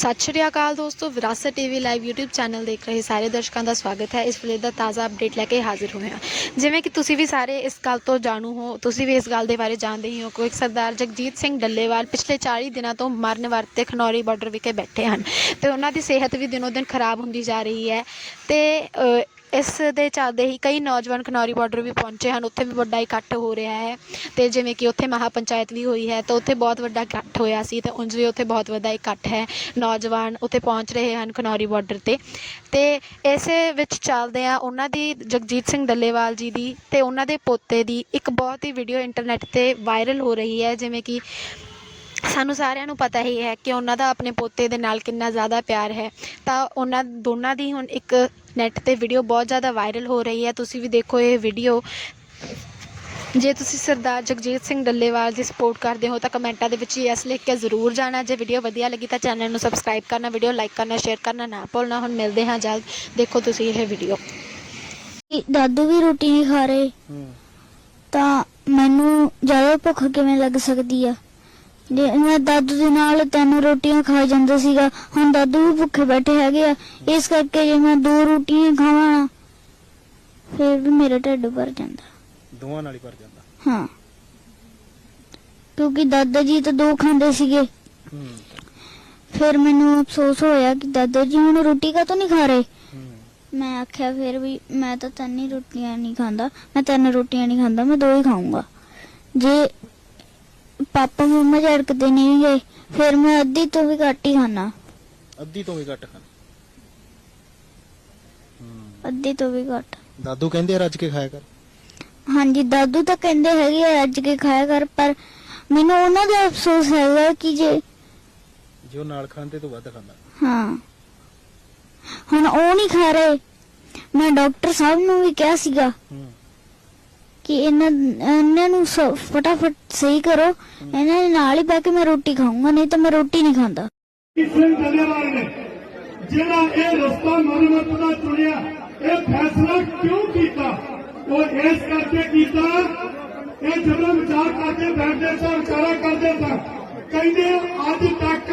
ਸਤਿ ਸ਼੍ਰੀ ਅਕਾਲ ਦੋਸਤੋ, ਵਿਰਾਸਤ ਟੀਵੀ ਲਾਈਵ YouTube ਚੈਨਲ ਦੇਖ ਰਹੇ ਸਾਰੇ ਦਰਸ਼ਕਾਂ ਦਾ ਸਵਾਗਤ ਹੈ। ਇਸ ਵੇਲੇ ਦਾ ਤਾਜ਼ਾ ਅਪਡੇਟ ਲੈ ਕੇ ਹਾਜ਼ਰ ਹੋਏ ਹਾਂ। ਜਿਵੇਂ ਕਿ ਤੁਸੀਂ ਵੀ ਸਾਰੇ ਇਸ ਗੱਲ ਤੋਂ ਜਾਣੂ ਹੋ, ਤੁਸੀਂ ਵੀ ਇਸ ਗੱਲ ਦੇ ਬਾਰੇ ਜਾਣਦੇ ਹੀ ਹੋ ਕਿ ਸਰਦਾਰ ਜਗਜੀਤ ਸਿੰਘ ਡੱਲੇਵਾਲ ਪਿਛਲੇ 40 ਦਿਨਾਂ ਤੋਂ ਮਰਨ ਵਰਤੇ ਖਨੌਰੀ ਬਾਰਡਰ ਵਿਖੇ ਬੈਠੇ ਹਨ ਤੇ ਉਹਨਾਂ ਦੀ ਸਿਹਤ ਵੀ ਦਿਨੋ ਦਿਨ ਖਰਾਬ ਹੁੰਦੀ ਜਾ ਰਹੀ ਹੈ ਤੇ ਇਸ ਦੇ ਚੱਲਦੇ ਹੀ ਕਈ ਨੌਜਵਾਨ ਖਨੌਰੀ ਬਾਰਡਰ ਵੀ ਪਹੁੰਚੇ ਹਨ, ਉੱਥੇ ਵੀ ਵੱਡਾ ਇਕੱਠ ਹੋ ਰਿਹਾ ਹੈ ਅਤੇ ਜਿਵੇਂ ਕਿ ਉੱਥੇ ਮਹਾ ਪੰਚਾਇਤ ਵੀ ਹੋਈ ਹੈ ਤਾਂ ਉੱਥੇ ਬਹੁਤ ਵੱਡਾ ਇਕੱਠ ਹੋਇਆ ਸੀ ਅਤੇ ਉਂਝ ਵੀ ਉੱਥੇ ਬਹੁਤ ਵੱਡਾ ਇਕੱਠ ਹੈ, ਨੌਜਵਾਨ ਉੱਥੇ ਪਹੁੰਚ ਰਹੇ ਹਨ ਖਨੌਰੀ ਬਾਰਡਰ ਤੇ ਅਤੇ ਇਸੇ ਵਿੱਚ ਚੱਲਦੇ ਆ ਉਹਨਾਂ ਦੀ ਜਗਜੀਤ ਸਿੰਘ ਡੱਲੇਵਾਲ ਜੀ ਦੀ ਅਤੇ ਉਹਨਾਂ ਦੇ ਪੋਤੇ ਦੀ ਇੱਕ ਬਹੁਤ ਹੀ ਵੀਡੀਓ ਇੰਟਰਨੈਟ ਤੇ ਵਾਇਰਲ ਹੋ ਰਹੀ ਹੈ, ਜਿਵੇਂ ਕਿ ਸਾਨੂੰ ਸਾਰਿਆਂ ਨੂੰ ਪਤਾ ਹੀ ਹੈ ਕਿ ਉਹਨਾਂ ਦਾ ਆਪਣੇ ਪੋਤੇ ਦੇ ਨਾਲ ਕਿੰਨਾ ਜ਼ਿਆਦਾ ਪਿਆਰ ਹੈ। ਤਾਂ ਉਹਨਾਂ ਦੋਨਾਂ ਦੀ ਹੁਣ ਇੱਕ ਨੈੱਟ ਤੇ ਵੀਡੀਓ ਬਹੁਤ ਜ਼ਿਆਦਾ ਵਾਇਰਲ ਹੋ ਰਹੀ ਹੈ। ਤੁਸੀਂ ਵੀ ਦੇਖੋ ਇਹ ਵੀਡੀਓ ਜੇ ਤੁਸੀਂ ਸਰਦਾਰ ਜਗਜੀਤ ਸਿੰਘ ਡੱਲੇਵਾਲ ਦੀ ਸਪੋਰਟ ਕਰਦੇ ਹੋ ਤਾਂ ਕਮੈਂਟਾਂ ਦੇ ਵਿੱਚ ਯੈਸ ਲਿਖ ਕੇ ਜ਼ਰੂਰ ਜਾਣਾ। ਜੇ ਵੀਡੀਓ ਵਧੀਆ ਲੱਗੀ ਤਾਂ ਚੈਨਲ ਨੂੰ ਸਬਸਕ੍ਰਾਈਬ ਕਰਨਾ ਵੀਡੀਓ ਲਾਈਕ ਕਰਨਾ ਸ਼ੇਅਰ ਕਰਨਾ ਨਾ ਭੁੱਲਣਾ। ਹੁਣ ਮਿਲਦੇ ਹਾਂ ਜਲਦ। ਦੇਖੋ ਤੁਸੀਂ ਇਹ ਵੀਡੀਓ ਦਾਦੂ ਵੀ ਰੋਟੀ ਨਹੀਂ ਖਾ ਰਹੇ। ਤਾਂ ਮੈਨੂੰ ਜ਼ਿਆਦਾ ਭੁੱਖ ਕਿਵੇਂ ਲੱਗ ਸਕਦੀ ਆ? ਜੇ ਮੈਂ ਦਾਦੂ ਦੇ ਨਾਲ ਤਿੰਨ ਰੋਟੀਆਂ ਖਾ ਜਾਂਦਾ ਸੀਗਾ ਹੁਣ ਦਾਦੂ ਵੀ ਭੁੱਖੇ ਬੈਠੇ ਹੈਗੇ ਆ। ਇਸ ਕਰਕੇ ਜੇ ਮੈਂ ਦੋ ਰੋਟੀਆਂ ਖਾਵਾਂ ਫਿਰ ਵੀ ਮੇਰਾ ਢਿੱਡ ਭਰ ਜਾਂਦਾ। ਦੋਵਾਂ ਨਾਲ ਹੀ ਭਰ ਜਾਂਦਾ। ਹਾਂ। ਕਿਉਂਕਿ ਦਾਦਾ ਜੀ ਤਾਂ ਦੋ ਖਾਂਦੇ ਸੀਗੇ। ਫਿਰ ਮੈਨੂੰ ਅਫਸੋਸ ਹੋਇਆ ਕਿ ਦਾਦਾ ਜੀ ਹੁਣ ਰੋਟੀ ਕਾਹਤੋਂ ਨਹੀਂ ਖਾ ਰਹੇ? ਮੈਂ ਆਖਿਆ ਫਿਰ ਵੀ ਮੈਂ ਤਾਂ ਤਿੰਨ ਹੀ ਰੋਟੀਆਂ ਨਹੀਂ ਖਾਂਦਾ। ਮੈਂ ਤਿੰਨ ਰੋਟੀਆਂ ਨਹੀਂ ਖਾਂਦਾ ਮੈਂ ਦੋ ਹੀ ਖਾਊਂਗਾ। ਜੇ ਪਾਪਾ ਮੰਮਾ ਝੜਕਦੇ ਨਹੀਂ ਗਏ ਫਿਰ ਮੈਂ ਅੱਧੀ ਤੋਂ ਵੀ ਘੱਟ ਹੀ ਖਾਣਾ ਅੱਧੀ ਤੋਂ ਵੀ ਘੱਟ ਖਾਣ ਅੱਧੀ ਤੋਂ ਵੀ ਘੱਟ। ਦਾਦੂ ਕਹਿੰਦੇ ਰੱਜ ਕੇ ਖਾਇਆ ਕਰ। ਹਾਂਜੀ ਦਾਦੂ ਤਾਂ ਕਹਿੰਦੇ ਹੈਗੇ ਆ ਰੱਜ ਕੇ ਖਾਇਆ ਕਰ ਪਰ ਮੈਨੂੰ ਉਹਨਾਂ ਦਾ ਅਫਸੋਸ ਹੈਗਾ ਕਿ ਜੇ ਜੇ ਨਾਲ ਖਾਂਦੇ ਤੋਂ ਵੱਧ ਖਾਂਦਾ। ਹਾਂ। ਹੁਣ ਉਹ ਨਹੀਂ ਖਾ ਰਹੇ। ਮੈਂ ਡਾਕਟਰ ਸਾਹਿਬ ਨੂੰ ਵੀ ਕਿਹਾ ਸੀਗਾ ਹੂੰ। ਕਿ ਇਹਨਾਂ ਇਹਨਾਂ ਨੂੰ ਫਟਾਫਟ ਸਹੀ ਕਰੋ। ਇਹਨਾਂ ਦੇ ਨਾਲ ਹੀ ਬਹਿ ਕੇ ਮੈਂ ਰੋਟੀ ਖਾਊਂਗਾ, ਨਹੀਂ ਤਾਂ ਮੈਂ ਰੋਟੀ ਨਹੀਂ ਖਾਂਦਾ। ਸਿੰਘ ਡੱਲੇਵਾਲ ਨੇ ਜਿਹੜਾ ਇਹ ਰਸਤਾ ਮਨਮਤ ਦਾ ਚੁਣਿਆ, ਇਹ ਫੈਸਲਾ ਕਿਉਂ ਕੀਤਾ? ਉਹ ਇਸ ਕਰਕੇ ਕੀਤਾ, ਇਹ ਜਦੋਂ ਵਿਚਾਰ ਕਰਕੇ ਬੈਠਦੇ ਸਾਂ, ਵਿਚਾਰਾ ਕਰਦੇ ਸਾਂ, ਕਹਿੰਦੇ ਅੱਜ ਤੱਕ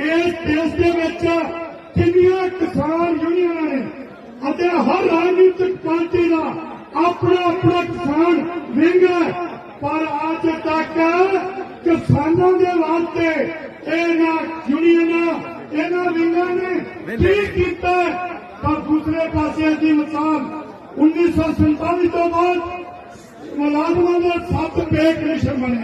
ਇਸ ਦੇਸ਼ ਦੇ ਵਿੱਚ ਕਿੰਨੀਆਂ ਕਿਸਾਨ ਯੂਨੀਅਨਾਂ ਨੇ ਅਤੇ ਹਰ ਰਾਜਨੀਤਿਕ ਪਾਰਟੀ ਦਾ ਆਪਣਾ ਆਪਣਾ ਕਿਸਾਨ ਵਿੰਗ ਪਰ ਅੱਜ ਤੱਕ ਕਿਸਾਨਾਂ ਦੇ ਵਾਸਤੇ ਇਹਨਾਂ ਯੂਨੀਅਨਾਂ ਇਹਨਾਂ ਵਿੰਗਾਂ ਨੇ ਕੀ ਕੀਤਾ? ਪਰ ਦੂਸਰੇ ਪਾਸੇ ਦੀ ਮਿਸਾਲ 1947 ਤੋਂ ਬਾਅਦ ਮੁਲਾਜ਼ਮਾਂ ਦਾ ਸੱਤ ਪੇ ਕਮਿਸ਼ਨ ਬਣਿਆ